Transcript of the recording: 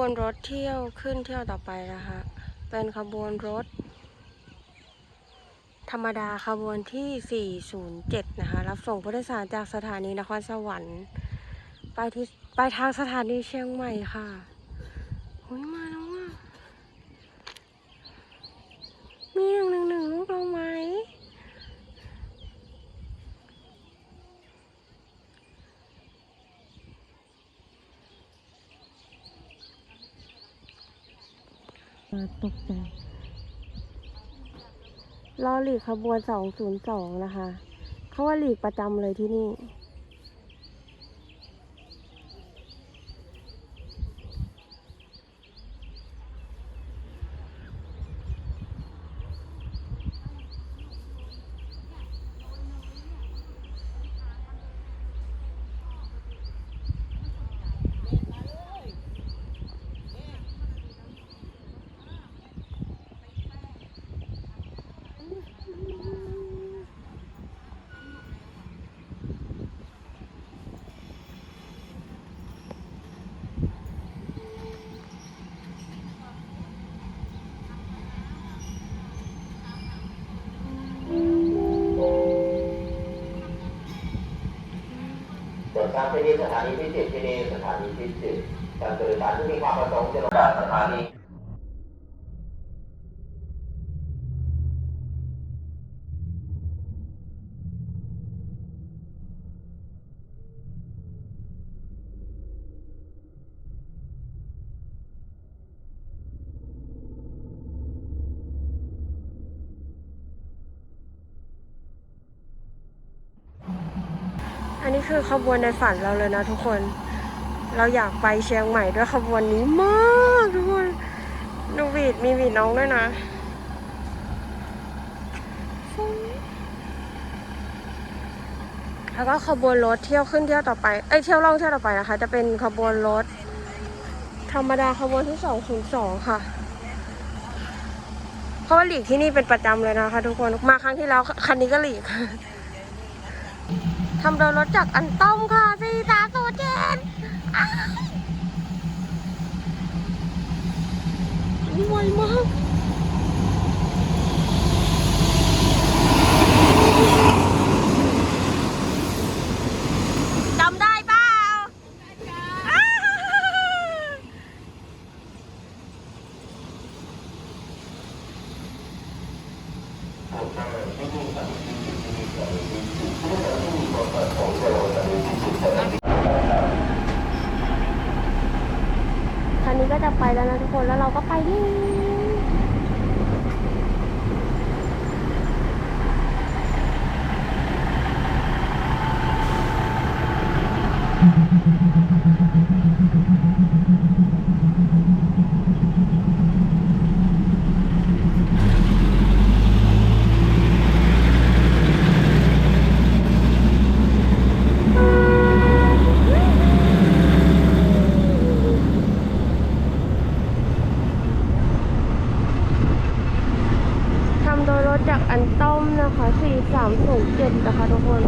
วนรถเที่ยวขึ้นเที่ยวต่อไปนะคะ เป็นขบวนรถ ธรรมดาขบวนที่ 407 นะคะ รับส่งผู้โดยสารจากสถานีนครสวรรค์ ไปที่ไปทางสถานีเชียงใหม่ค่ะหุยมาแล้วอะ มีหนึ่งหนึ่งหนึ่งลูกเราไหม ตกใจรอหลีกขบวน202นะคะ เขาว่าหลีกประจำเลยที่นี่ ส่วนการที่นี่สถานีพิจิตรที่นี่สถานีพิจิตรการบริการที่มีความประสงค์จะลงสถานี นนี้คือขบวนในฝันเราเลยนะทุกคน เราอยากไปเชียงใหม่ด้วยขบวนนี้มากทุกคนดูวีดมีวีดน้องด้วยนะแล้วก็ขบวนรถเที่ยวขึ้นเที่ยวต่อไป เอ้ยเที่ยวล่องเที่ยวต่อไปนะคะ จะเป็นขบวนรถ ธรรมดาขบวนที่สองศูนย์สองค่ะ เพราะว่าหลีกที่นี่เป็นประจำเลยนะคะ ทุกคน มาครั้งที่แล้วคันนี้ก็หลีก ทำโดยรถจากอันต้อมค่ะสี่สามศูนย์เจ็ดอ้าวไวมากจำได้เปล่าอ้าวคันนี้ก็จะไป แล้วนะทุกคนแล้วเราก็ไปนี่ทำโดยรถจากอันต้อมนะคะ 4307นะคะทุกคน